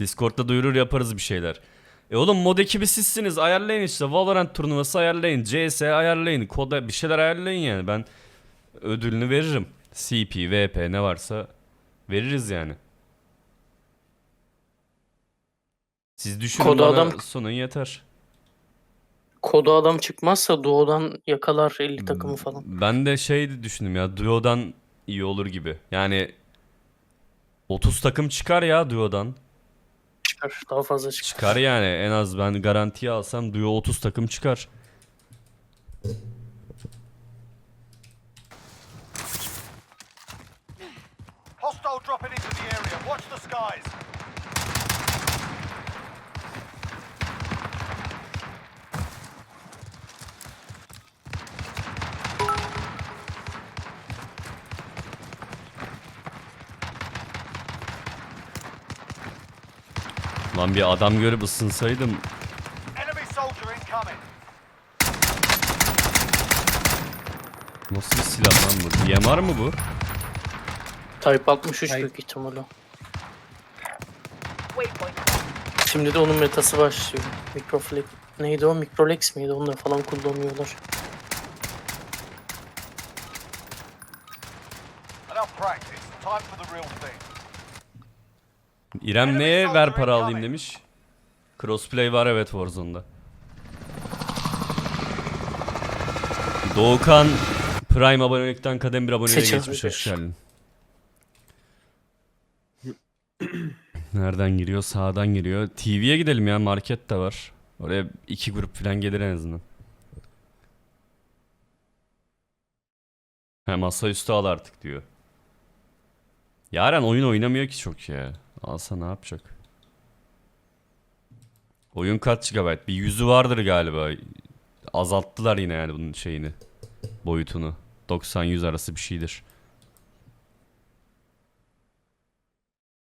Discord'da duyurur yaparız bir şeyler. E oğlum mod ekibi sizsiniz ayarlayın işte. Valorant turnuvası ayarlayın. CS ayarlayın. Koda bir şeyler ayarlayın yani. Ben ödülünü veririm. CP, VP ne varsa veririz yani. Siz düşünün Koda bana adam- sunun yeter. Koda adam çıkmazsa doğudan yakalar 50 takımı falan. Ben de şey düşündüm ya Duo'dan iyi olur gibi. Yani 30 takım çıkar ya Duo'dan. Çıkar. Daha fazla çıkar. Çıkar yani en az ben garantiye alsam Duo 30 takım çıkar. Hostile dropping into the area. Watch the skies. Lan bir adam görüp ısınsaydım nasıl bir silah lan bu? DMR mı bu? Type 63 Type- büyük ihtimalle. Şimdi de onun metası başlıyor. Microflex. Neydi o? Microlex miydi? Onları falan kullanıyorlar. İrem neye ver para alayım demiş. Crossplay var evet Warzone'da. Doğukan Prime abonelikten kadem bir aboneliğe Seçim geçmiş hoş geldin. Nereden giriyor? Sağdan giriyor. TV'ye gidelim ya market de var. Oraya iki grup falan gelir en azından. He masaüstü al artık diyor. Yaren oyun oynamıyor ki çok ya. Alsa ne yapacak? Oyun kaç GB? Bir yüzü vardır galiba. Azalttılar yine yani bunun şeyini. Boyutunu. 90-100 arası bir şeydir.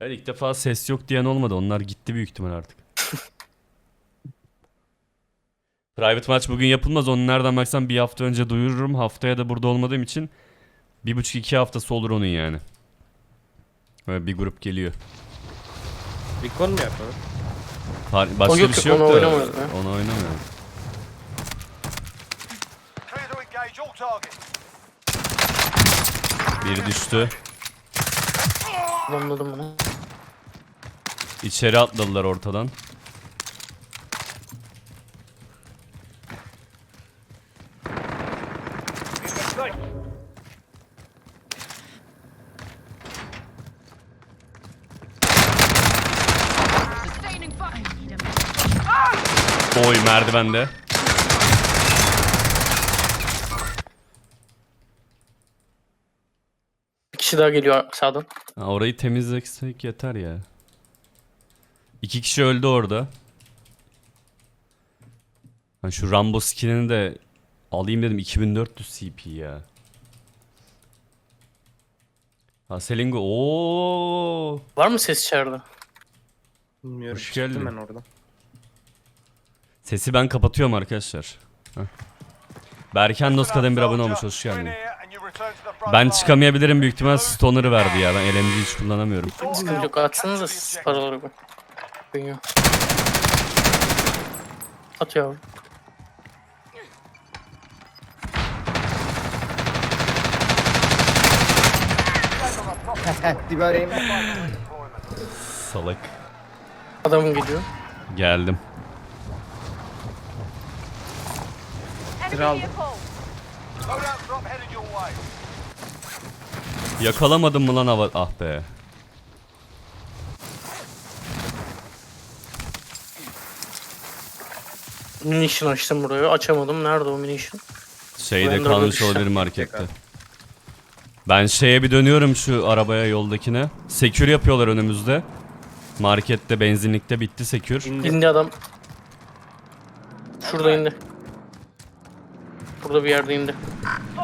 Evet ilk defa ses yok diyen olmadı. Onlar gitti büyük ihtimal artık. Private maç bugün yapılmaz. Onu nereden baksan bir hafta önce duyururum. Haftaya da burada olmadığım için bir buçuk iki haftası olur onun yani. Böyle bir grup geliyor. Recon mu yapalım? Har- Başka yok bir şey yok, onu da oynamıyorum ya. onu oynamıyorum. Clear to engage all targets. Biri düştü. Anladım bunu. İçeri atladılar ortadan. Sustaining fire. I need a Oy merdivende. Bir kişi daha geliyor sağdan. Ha, orayı temizleksek yeter ya. İki kişi öldü orada. Ha, şu Rambo skinini de alayım dedim 2400 CP ya. Ha Selingo ooo. Var mı ses içeride? Bilmiyorum. Hoş çıktım geldin. ben oradan. Sesi ben kapatıyorum arkadaşlar. Heh. Berken Dost kadem bir abone olmuş hoş geldin. Ben çıkamayabilirim büyük ihtimal Stoner'ı verdi ya. Ben LMG hiç kullanamıyorum. Yok. Atsanıza siz paraları bir. Dünya. At yavrum. Divarayım. Salak. Adamın geliyor. Geldim. Way. Yakalamadım mı lan hava? Ah be. Munition açtım buraya. Açamadım. Nerede o munition? Şeyde Ben de kalmış olabilir markette. Ben şeye bir dönüyorum şu arabaya yoldakine. Sekür yapıyorlar önümüzde. Markette, benzinlikte bitti sekür. İndi. İndi adam. Şurada indi. Burada bir yerde indi.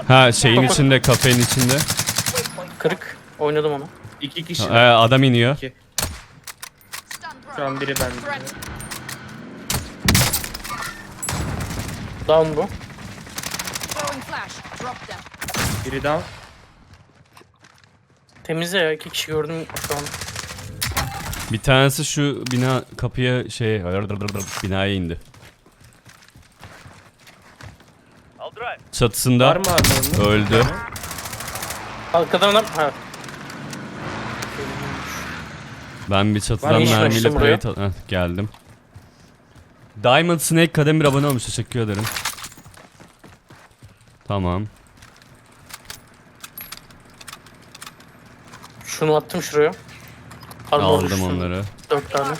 Ha şeyin içinde, kafenin içinde. Kırık. Oynadım onu. İki kişi. Ha, e, adam iniyor. İki. Şu an biri bende. Down bu. Biri down. Temizle ya. iki kişi gördüm şu an. Bir tanesi şu bina kapıya şey binaya indi. Çatısında Var mı abi öldü. Arkadan adam. Ha. Ben bir çatıdan Var mermiyle Açtım buraya. plate al- Heh, geldim. Diamond Snake kadem bir abone olmuş teşekkür ederim. Tamam. Şunu attım şuraya. Armor Aldım düştü. onları. Dört tane.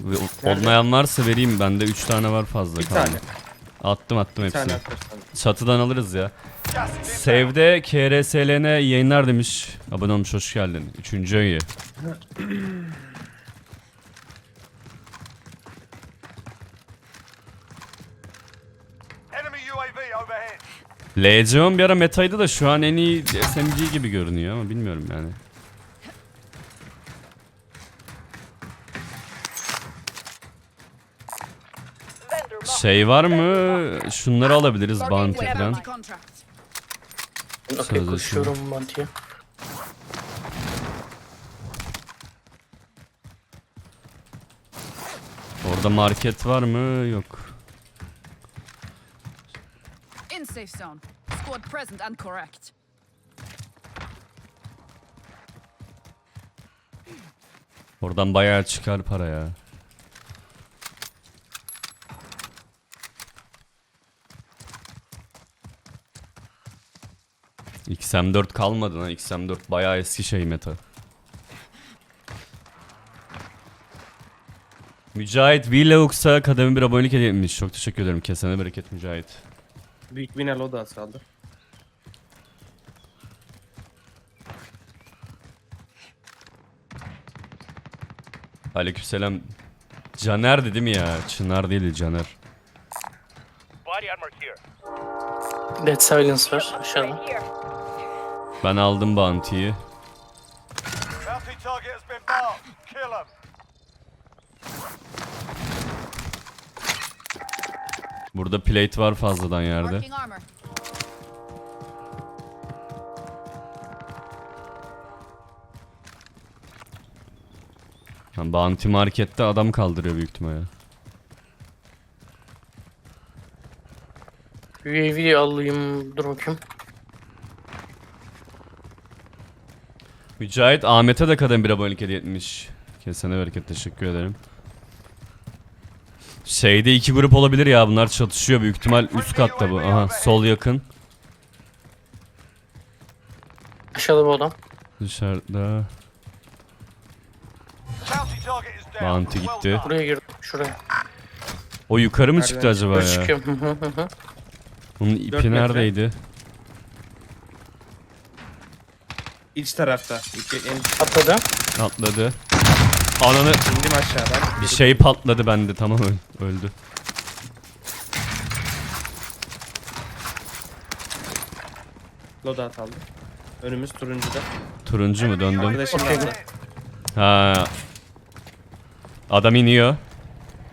Ve Olmayan varsa vereyim bende 3 tane var fazla Bir kaldı. tane. Attım attım Bir tane hepsini. atarsan. Çatıdan alırız ya. Sevde KRSLN yayınlar demiş. Abone olmuş hoş geldin. Üçüncü ayı. Enemy UAV overhead. Legion bir ara metaydı da şu an en iyi SMG gibi görünüyor ama bilmiyorum yani. Şey var mı? Şunları alabiliriz bounty falan. contract. Okey Sözleşme. koşuyorum mantıya. Orada market var mı? Yok. In safe zone. Squad present and correct. Oradan bayağı çıkar para ya. XM4 kalmadı lan. XM4 bayağı eski şey meta. Mücahit Vlaux'a kademe bir abonelik hediye etmiş. Çok teşekkür ederim. Kesene bereket Mücahit. Büyük binal o da saldı. Aleykümselam. Caner dedi mi ya? Çınar değil Caner. Body armor here. Dead Silence var aşağıda. Ben aldım bounty'yi. Bounty target has been marked. Kill them. Burada plate var fazladan yerde. Marking armor. Bounty markette adam kaldırıyor büyük ihtimalle. UAV alayım dur bakayım. Mücahit Ahmet'e de kadın bir abonelik hediye etmiş. Kesene bereket teşekkür ederim. Şeyde iki grup olabilir ya bunlar çatışıyor büyük ihtimal üst katta bu. Aha sol yakın. Aşağıda bu adam. Dışarıda. Bounty gitti. Buraya girdim. Şuraya. O yukarı mı çıktı acaba ya? çıkıyorum. Bunun ipi metre. neredeydi? İç tarafta. İki, en Atladı. Atladı. Ananı indim aşağıdan. bir şey patladı bende tamam öl- öldü. Loadout aldı. Önümüz turuncuda. Turuncu mu döndüm? Arkadaşım Okey. aldı. Ha. Adam iniyor.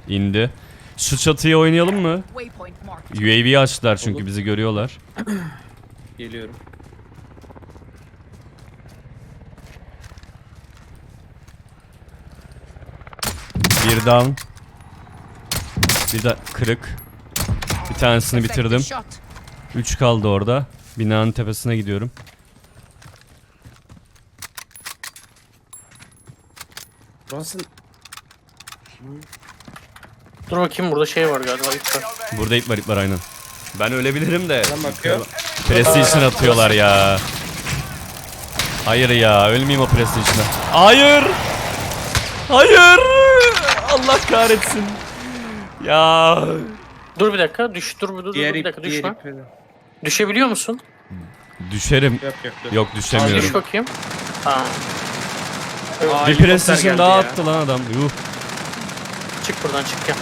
İndi. Şu çatıya oynayalım mı? Waypoint. UAV açtılar çünkü Olur. bizi görüyorlar. Geliyorum. Bir down. Bir de kırık. Bir tanesini bitirdim. Üç kaldı orada. Binanın tepesine gidiyorum. Burası Dur bakayım burada şey var galiba. ip var. Burada ip var ip var aynen. Ben ölebilirim de. Adam bakıyor. Prestation atıyorlar ya. Hayır ya ölmeyeyim o prestation'a. Hayır. Hayır. Allah kahretsin. Ya. Dur bir dakika. Düş. Dur dur dur. Diğer bir ip, dakika diğer düşme. ip. Düşebiliyor musun? Düşerim. Yok yok. Yok Düş düşemiyorum. bakayım. Tamam. Aa, Bir helikopter prestation geldi daha ya. attı lan adam. Yuh. Çık buradan çık gel.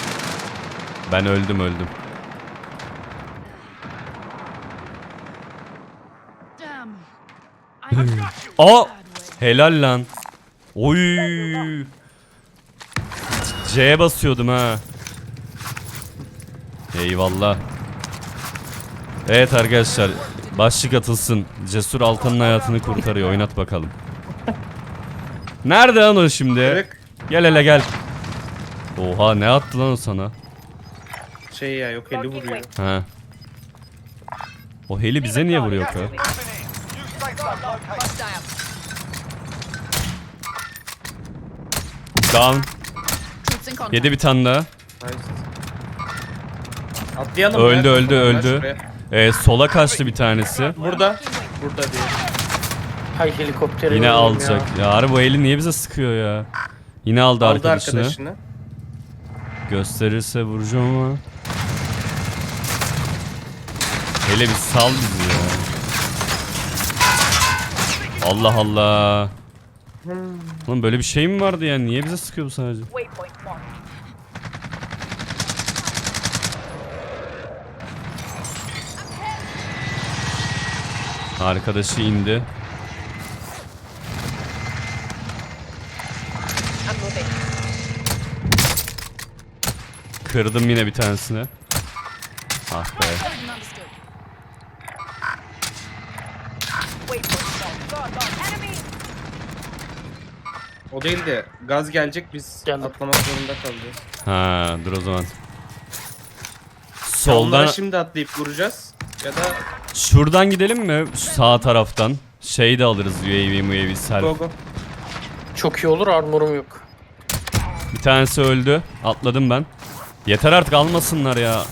Ben öldüm öldüm. Aa! Helal lan. Oy. C'ye basıyordum ha. Eyvallah. Evet arkadaşlar. Başlık atılsın. Cesur Altan'ın hayatını kurtarıyor. Oynat bakalım. Nerede lan o şimdi? Gel hele gel. Oha ne attı lan o sana? Şey ya yok eli vuruyor. Ha. O heli bize niye vuruyor ki? Down. Yedi bir tane daha. Nice. Atlayalım Öldü, ya. öldü, öldü. Ee, sola kaçtı bir tanesi. Burada. Burada değil. Hay helikopteri Yine alacak. Ya harbi bu eli niye bize sıkıyor ya? Yine aldı, Aldı arkadaşını. arkadaşını. Gösterirse vuracağım ama. Hele bir sal bizi ya. Allah Allah. Oğlum böyle bir şey mi vardı ya? Niye bize sıkıyor bu sadece? Arkadaşı indi. Kırdım yine bir tanesini. Ah be. O değil de gaz gelecek biz Geldim. atlamak zorunda kalacağız. Ha, dur o zaman. Onlara Soldan şimdi atlayıp vuracağız. Ya da şuradan gidelim mi? Şu Sağ taraftan. Şey de alırız UAV, UAV self. go go. Çok iyi olur armorum yok. Bir tanesi öldü. Atladım ben. Yeter artık almasınlar ya.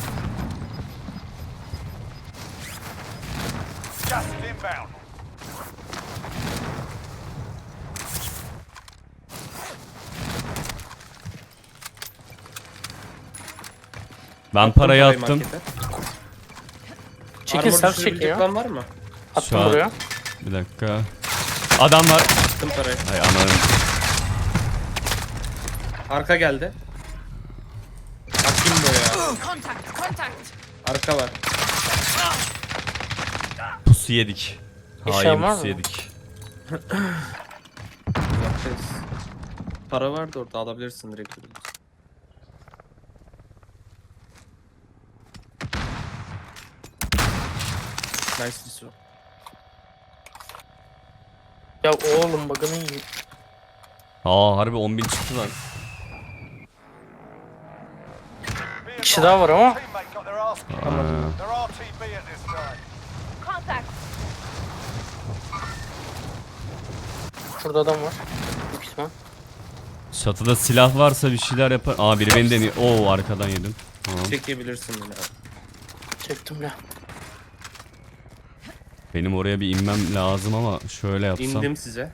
Ben parayı Parayı attım. Çekin Armor self düşürebilecek çekin ya. olan var mı? Attım Şu an- buraya. Bir dakika. Adam var. Attım parayı. Hay ananı. Arka geldi. Akimbo ya. Contact, contact. Arka var. Pusu yedik. Hain var pusu mı? yedik. Para vardı orada alabilirsin direkt. Lisu. Ya oğlum bakın iyi. Aa harbi 10.000 çıktı lan. Kişi daha var ama. Şurada adam var. Büyük ihtimal. Çatıda silah varsa bir şeyler yapar. Aa biri beni deniyor. Oo arkadan yedim. Tamam. Çekebilirsin yine. Çektim ya. Benim oraya bir inmem lazım ama şöyle yapsam. İndim size.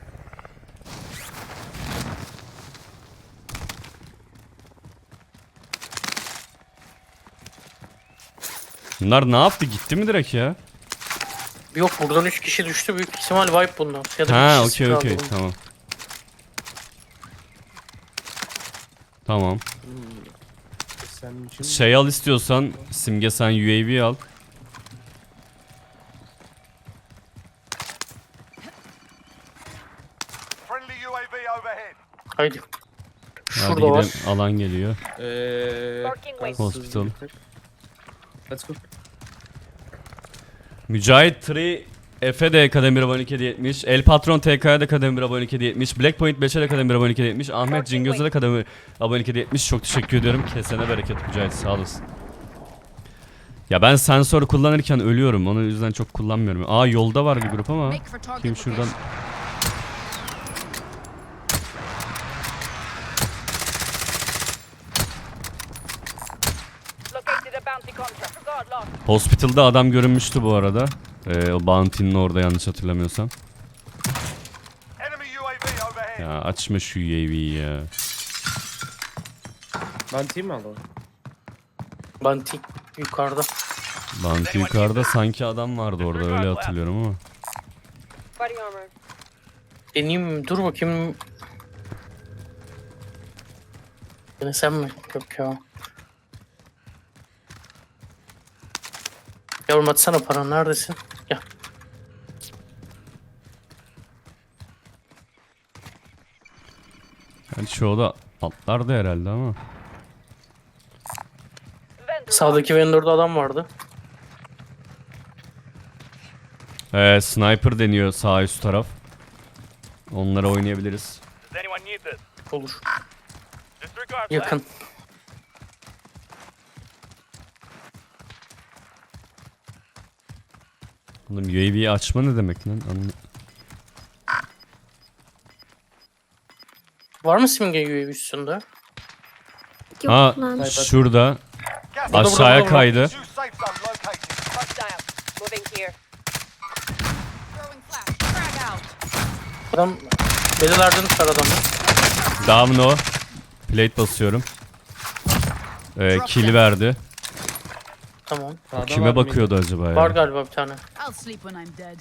Bunlar ne yaptı? Gitti mi direkt ya? Yok buradan 3 kişi düştü. Büyük ihtimal wipe bundan. Ya da Ha okey okey tamam. Tamam. Sen için Şey al istiyorsan Simge sen UAV al. Friendly UAV overhead. Haydi. Hadi Şurada gidelim. var. Alan geliyor. Eee Hospital. Let's go. Mücahit 3 Efe de kademir abonelik hediye etmiş. El Patron TK'ya da kademir abonelik hediye etmiş. Blackpoint 5'e de kademir abonelik hediye etmiş. Ahmet Cingöz'e de kademir abonelik hediye etmiş. Çok teşekkür ediyorum. Kesene bereket Mücahit sağ olasın. Ya ben sensör kullanırken ölüyorum. Onun yüzden çok kullanmıyorum. Aa yolda var bir grup ama. Kim şuradan location. Located a bounty contract. Guard lost. Hospital'da adam görünmüştü bu arada. Ee, o Bounty'nin orada yanlış hatırlamıyorsam. Ya açma şu UAV'yi ya. Team mi alalım? Banti yukarıda. Bounty yukarıda sanki adam vardı orada öyle hatırlıyorum ama. Deneyeyim mi? Dur bakayım. Denesem mi? Yok ya. Yavrum atsana paranı. Neredesin? Gel. Yani çoğu da atlardı herhalde ama. Sağdaki vendorda adam vardı. Ee, sniper deniyor sağ üst taraf. Onlara oynayabiliriz. Olur. Yakın. Oğlum UAV'yi açma ne demek lan? Anla- Var mı simge UAV üstünde? Yok Ha lan. şurada Burada, aşağıya burada, kaydı. New safe zone located. Hostile. Moving here. Throwing flash. Frag out. Adam belilerden tutar adamı. Down o. Plate basıyorum. Ee, kill verdi. Tamam. Var Kime bakıyordu acaba Var ya? galiba bir tane. I'll sleep when I'm dead.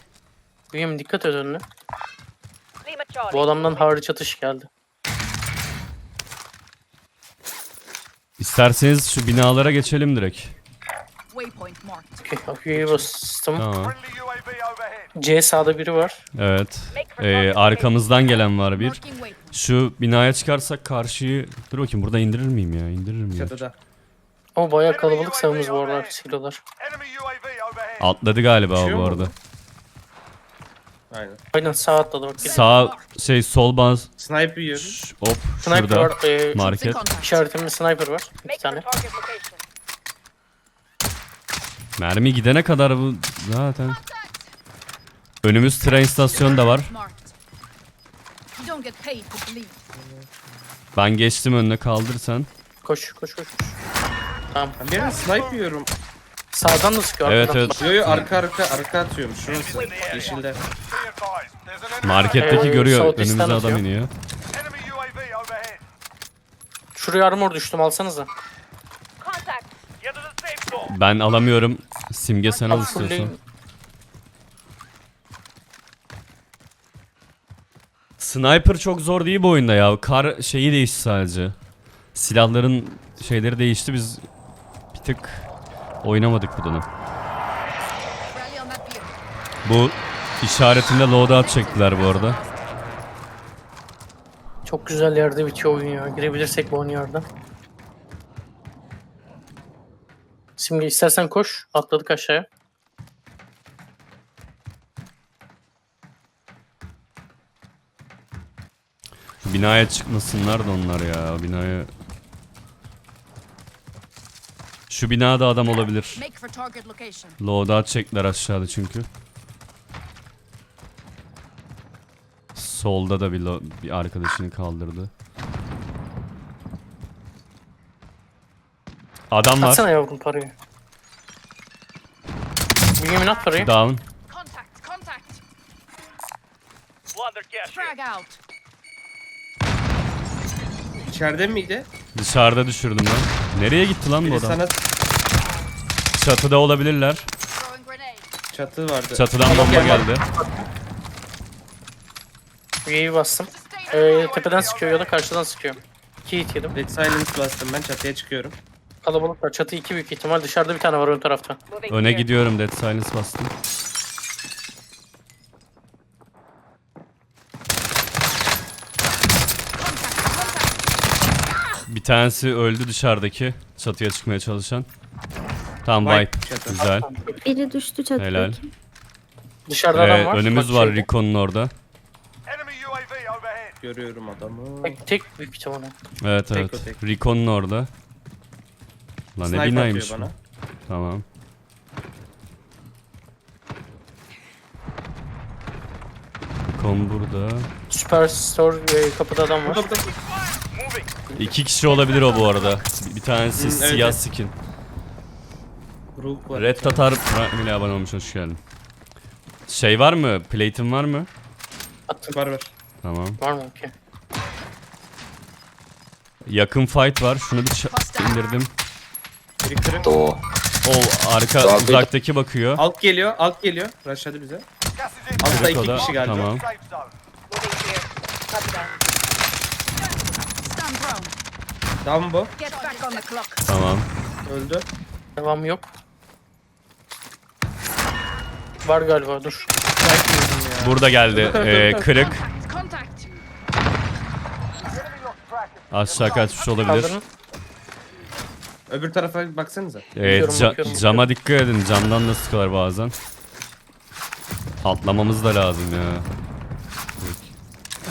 Büyüm dikkat et önüne. Bu adamdan hariç atış geldi. İsterseniz şu binalara geçelim direkt. Waypoint marked. UAV. Tamam. C sağda biri var. Evet. Ee, arkamızdan gelen var bir. Şu binaya çıkarsak karşıyı... Dur bakayım burada indirir miyim ya? İndirir miyim? Çatıda. Ama bayağı kalabalık sağımız bu aralar silolar. Atladı galiba o Düşüyor bu mu arada. Aynen. Aynen sağ atladı bak. Sağ şey sol baz. Sniper yiyorum. Şş, Hop Sniper şurada. var. E, Market. İşaretimde sniper var. İki tane. Mermi gidene kadar bu zaten. Önümüz tren istasyonu da var. Ben geçtim önüne kaldırsan. Koş koş koş. koş. Tamam. Ben sniper yiyorum. Sağdan da sıkıyor. Evet, arkadan. evet. Yo yo arka arka arka atıyorum. Şurası. Yeşilde. Marketteki Ee, görüyor. South East'ten Önümüze adam atıyor. iniyor. Şuraya armor düştüm alsanıza. Contact. Ben alamıyorum. Simge sen al istiyorsan. Sniper çok zor değil bu oyunda ya. Kar şeyi değişti sadece. Silahların şeyleri değişti. Biz tık oynamadık bu dönem. Bu işaretinde loadout çektiler bu arada. Çok güzel yerde bitiyor oyun ya. Girebilirsek bu oyun yerden. Simge istersen koş. Atladık aşağıya. Binaya çıkmasınlar da onlar ya. Binaya... Şu binada adam olabilir. Loadout çektiler aşağıda çünkü. Solda da bir, bir arkadaşını kaldırdı. Adam var. Atsana yavrum parayı. Yemin at parayı. Down. Contact. Contact. Blunder gas. Frag out. İçeride miydi? Dışarıda düşürdüm ben. Nereye gitti lan bu Biri adam? sana Çatıda olabilirler. Çatı vardı. Çatıdan bomba geldi. UAV bastım. Ee, tepeden sıkıyor ya da karşıdan sıkıyor. 2 hit yedim. Red silence bastım ben çatıya çıkıyorum. Kalabalık var. Çatı 2 büyük ihtimal. Dışarıda bir tane var ön tarafta. Öne gidiyorum Dead Silence bastım. Bir tanesi öldü dışarıdaki çatıya çıkmaya çalışan. Tamam çatı. Güzel. Biri düştü çatıdaki. Helal. Dışarıda adam Ee, var. önümüz Bak var şeyde. Recon'un orada. Enemy UAV overhead. Görüyorum adamı. Tek, tek büyük ihtimal. Evet Tek evet. tek. Recon'un orada. Lan ne Sniper binaymış atıyor bu. bana. Tamam. Recon burada. Superstore e, kapıda adam var. Burada burada. Moving. İki kişi olabilir o bu arada. Bir- tanesi evet, siyah evet. skin. Rook var. Red Tatar Prime ile abone olmuş hoş geldin. Şey var mı? Plate'in var mı? Attım. Var var. Tamam. Var mı? Okey. Yakın fight var. Şunu bir ça- indirdim. Biri kırık. O arka uzaktaki bakıyor. Alt geliyor, alt geliyor. Rushladı bize. Altta Kırık iki kişi galiba. Tamam. Stand prone. Down bu. Get back on the clock. Tamam. Öldü. Devam yok. Var galiba dur. Burada geldi. Ee, kırık. Aşağı kaçmış olabilir. Kaldırın. Öbür tarafa baksanıza. Ee, Bakıyorum, ca- bakıyorum, cama dikkat edin. Camdan da sıkıyorlar bazen. Atlamamız da lazım ya.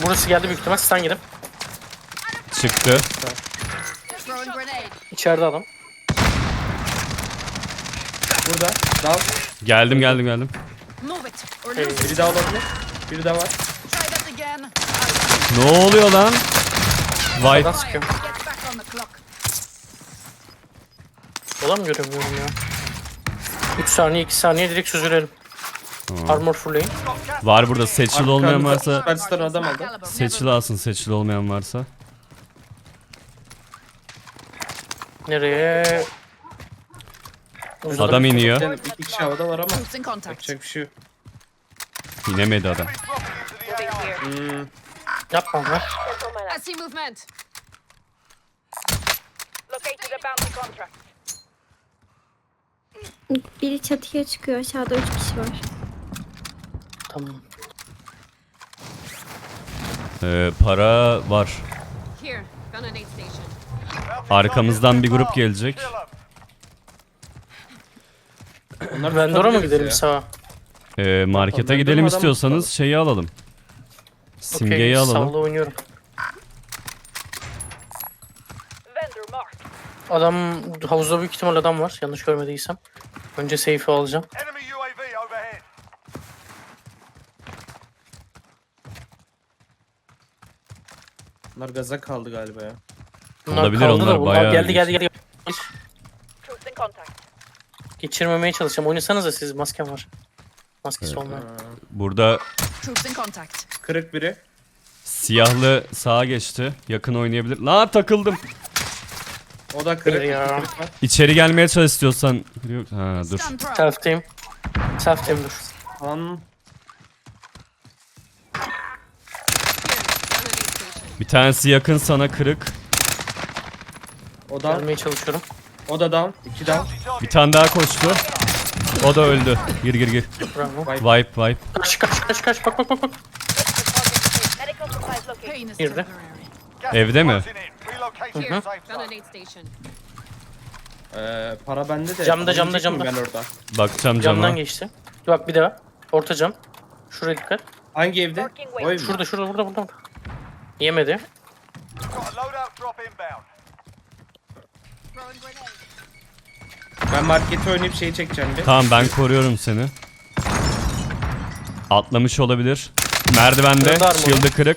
Burası geldi büyük ihtimal. Sen gidin. Çıktı. Throwing grenade. İçeride adam. Burada. Dal. Geldim geldim geldim. Move it. Or Hey. lose it. Biri daha olabilir. Biri daha var. Try that again. Ne oluyor lan? Get back on the clock. Adam göremiyorum ya. 3 saniye 2 saniye direkt süzülelim. Armor fullleyin. Var burada seçili olmayan varsa Superstar adam aldı. Caliber. seçili alsın seçili olmayan varsa. Nereye? Uzun Adam iniyor. Yani iki kişi havada var ama Troops in contact. yapacak bir şey yok. İnemedi adam. Hmm. Yapma lan. Gentlemen, I see movement. located a bounty contract. Biri çatıya çıkıyor. Aşağıda üç kişi var. Tamam. Ee, para var. Here. Gun and aid station. Bounty Arkamızdan bir grup gelecek. Onlar Vendor'a mı tutabiliriz gidelim ya. sağa? Ee, markete Adam gidelim adam istiyorsanız tutalım. şeyi alalım. Simgeyi Okey, alalım. sağla oynuyorum. Vendor marked. Adam havuzda büyük ihtimal adam var. Yanlış görmediysem. Önce safe'i alacağım. Enemy UAV overhead. Bunlar gaza kaldı galiba ya. Olabilir, kaldı onlar da bayağı geldi geldi geldi. Troops in contact. Geçirmemeye çalışacağım. Oynasanıza siz maskem var. Maskesi olmayan. Burada Troops in contact. Kırık biri. siyahlı sağa geçti. Yakın oynayabilir. La takıldım. O da kırık. Ya. iki Kırık var. İçeri gelmeye çalış istiyorsan. Yok. Ha dur. Self'teyim. Self'teyim dur. Lan. Station. Bir tanesi yakın sana kırık. O da. Gelmeye çalışıyorum. O da down. İki down. Bir tane daha koştu. O da öldü. Gir gir gir. Bravo. Wipe wipe. Kaç kaç kaç kaç bak bak bak bak. Girdi. Evde mi? station. Ee, para bende de. Camda, camda, camda. Ben orada. Bakacağım Camdan cama. geçti. Bak bir daha. Orta cam. Şuraya dikkat. Hangi evde? O ev mi? Şurada şurada burada burada. Yemedi. Got a loadout drop inbound. Throwing grenade. Ben markete oynayıp şeyi çekeceğim bir. Tamam ben koruyorum seni. Atlamış olabilir. Merdivende. Armoru. Shield'ı kırık.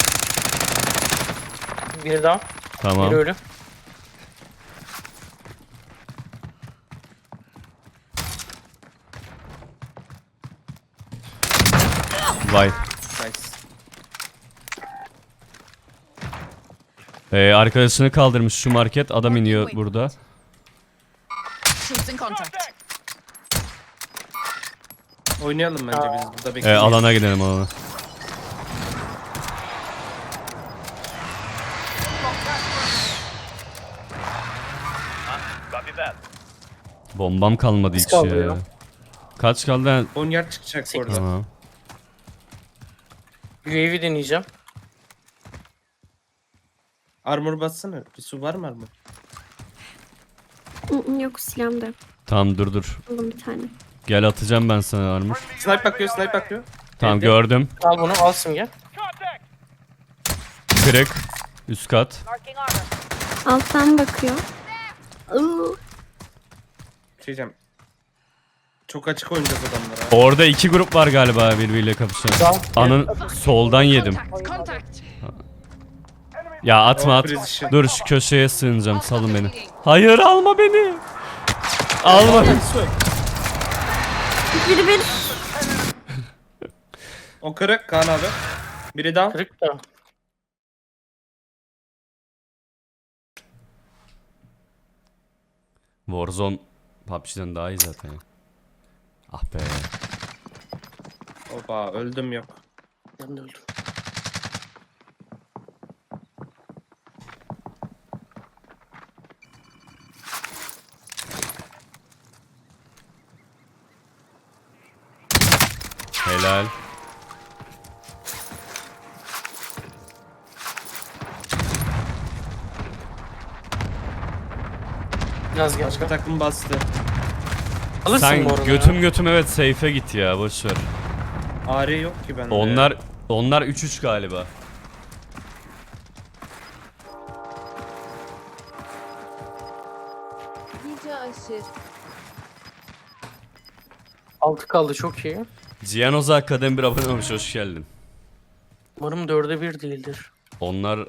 Bir daha. Tamam. Biri ölü. Vay. Nice. Ee, arkadaşını kaldırmış şu market. Adam iniyor burada. İn contact. Oynayalım bence biz burada Ee, bekleyelim. alana gidelim alana. Bombam kalmadı hiç kaldı ya. ya? Kaç kaldı? Ha, 10 yer çıkacak orada. Tamam. UAV deneyeceğim. Armor bassana. Bir su var mı armor? Yok silahım da yok. Tamam dur dur. Buldum bir tane. Gel atacağım ben sana armor. Snipe bakıyor, snipe bakıyor. Tamam Evde. gördüm. Al bunu al simge. Kırık. Üst kat. Alttan bakıyor. Iıı. Şey diyeceğim. Çok açık oynayacağız adamlara. Orada iki grup var galiba birbiriyle kapışan. Tamam. Anın soldan yedim. Ya atma at. Dur şu köşeye sığınacağım salın beni. Hayır alma beni. Alma. Biri bir. O kırık Kaan abi. Biri down. Kırık da. Warzone PUBG'den daha iyi zaten. Ah be. Oba öldüm yok. Ben de öldüm. Helal. Biraz gel. Başka takım bastı. Alırsın Sen götüm ya. götüm evet safe'e git ya boşver. Ağrı yok ki bende. Onlar onlar 3-3 galiba. Gece aşı. Altı kaldı çok iyi. Cianoza Akademi bir abone olmuş hoş geldin. Umarım dörde bir değildir. Onlar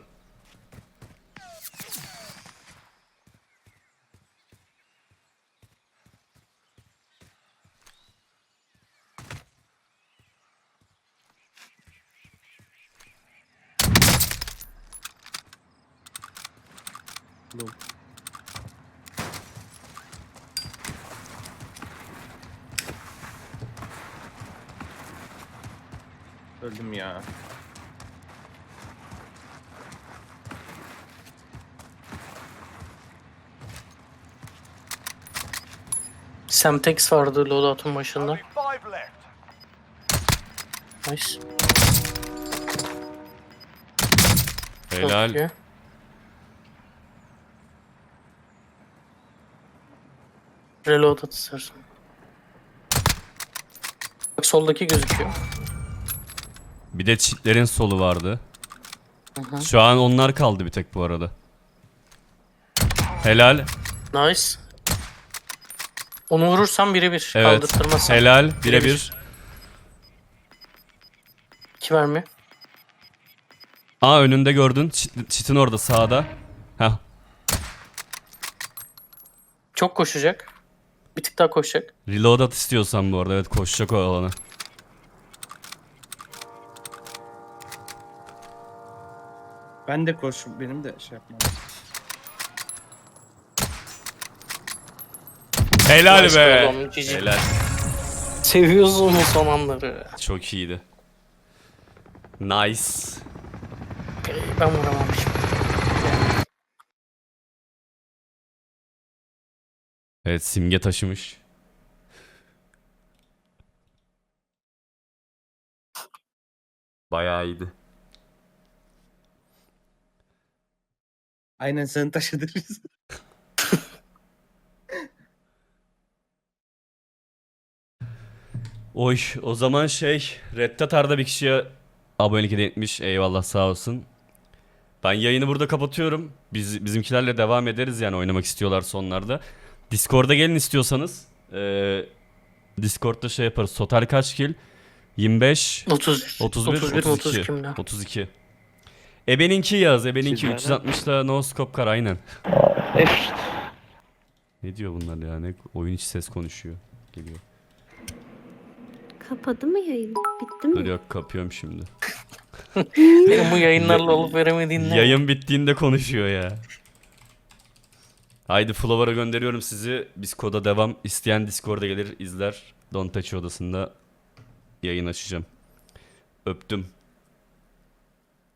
Öldüm ya. Semtex vardı loadout'un başında. Nice. helal. Çok iyi. Reload at istersen. Bak soldaki gözüküyor. Bir de çitlerin solu vardı. Şu an onlar kaldı bir tek bu arada. Helal. Nice. Onu vurursam birebir. Evet. Kaldırtırmazsam. Helal. Birebir. İki mermi. Aa önünde gördün. Çit, çitin orada sağda. Heh. Çok koşacak. Bir tık daha koşacak. Reload at istiyorsan bu arada. Evet koşacak o alana. Ben de koş. Benim de şey yapmam. Helal Nice be. oğlum, GG. Helal. Seviyoruz onu son anları. Çok iyiydi. Nice. Ben vuramamışım. Evet simge taşımış. Bayağı iyiydi. Aynen seni taşıdırız. Oy o zaman şey Red Tatar'da bir kişiye abonelik hediye etmiş. Eyvallah sağ olsun. Ben yayını burada kapatıyorum. Biz bizimkilerle devam ederiz yani oynamak istiyorlar sonlarda. Discord'a gelin istiyorsanız. Ee, Discord'da şey yaparız. Total kaç kill? 25, 30, 31, 31 32. 32 mi ne? 32. Ebeninki yaz. Ebeninki Sizlerden- 360'da no scope kar aynen. Ne diyor bunlar ya? Ne oyun içi ses konuşuyor. Geliyor. Kapadı mı yayın? Bitti mi? Dur yok kapıyorum şimdi. Benim bu yayınlarla olup veremediğin ne? Yayın bittiğinde konuşuyor ya. Haydi Flower'a gönderiyorum sizi. Biz koda devam. İsteyen Discord'a gelir izler. Don Touch odasında yayın açacağım. Öptüm.